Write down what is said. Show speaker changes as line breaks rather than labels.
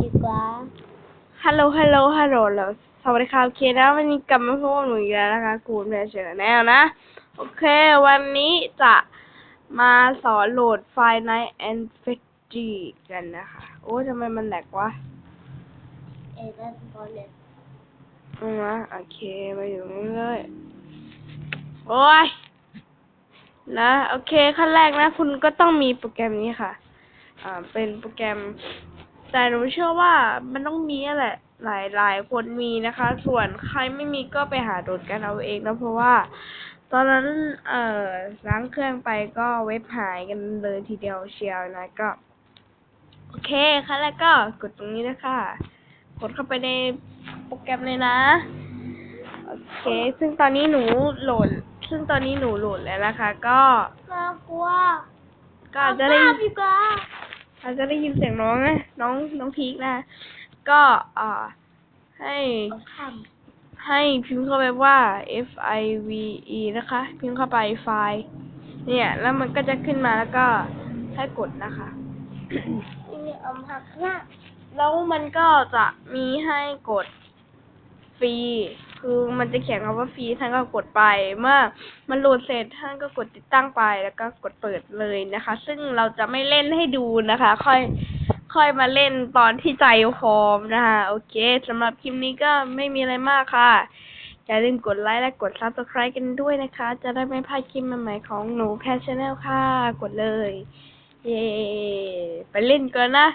ดีกว่า
ฮัลโหล ฮัลโหล ฮัลโหลแล้วสวัสดีครับโอเคนะวันนี้กลับมาพบกับหนูอีกแล้วนะคะกูแมชแนลนะ โอเค วันนี้จะมาสอนโหลดไฟล์ Night and f e g i กันนะคะ โอ้ทำไมมันแหลกวะ
เอ็นบอลเลต
เอามาโอเค มาอยู่นี่เลย โอ้ย นะ โอเค ขั้นแรกนะ คุณก็ต้องมีโปรแกรมนี้ค่ะ อ่า เป็นโปรแกรม แต่หนูเชื่อว่ามันต้องมีอะแหละ หลายหลายคนมีนะคะ ส่วนใครไม่มีก็ไปหาโหลดกันเอาเองนะเพราะว่า ตอนนั้น เอ่อล้างเครื่องไปก็เว็บหายกันเลยทีเดียวเชียวนะก็ โอเคขั้นแรกก็กดตรงนี้นะคะกดเข้าไปในโปรแกรมเลยนะโอเค ซึ่งตอนนี้หนูโหลด ซึ่งตอนนี้หนูโหลดแล้วนะคะ ก็
น่ากลัว
ก็อาจจะได้
เอาภาพดีกว่า
อาจจะได้ยินเสียงน้องนะน้องน้องพีคนะ ก็อ่าให้
เอาข้าม
ให้พิมพ์เข้าไปว่า f i v e นะคะ พิมพ์เข้าไปไฟล์ เนี่ย แล้วมันก็จะขึ้นมาแล้วก็ให้กดนะคะ
นี่เอาหักหน้า
แล้วมันก็จะมีให้กด ฟรี คือมันจะเขียนคำว่าฟรีท่านก็กดไป เมื่อมันโหลดเสร็จท่านก็กดติดตั้งไปแล้วก็กดเปิดเลยนะคะ ซึ่งเราจะไม่เล่นให้ดูนะคะ ค่อยค่อยมาเล่นตอนที่ใจพร้อมนะคะโอเคสำหรับคลิปนี้ก็ไม่มีอะไรมากค่ะอย่าลืมกดไลค์และกด subscribe กันด้วยนะคะ จะได้ไม่พลาดคลิปใหม่ๆของหนูแพชชแนลค่ะ กดเลย เย้ไปเล่นกันนะ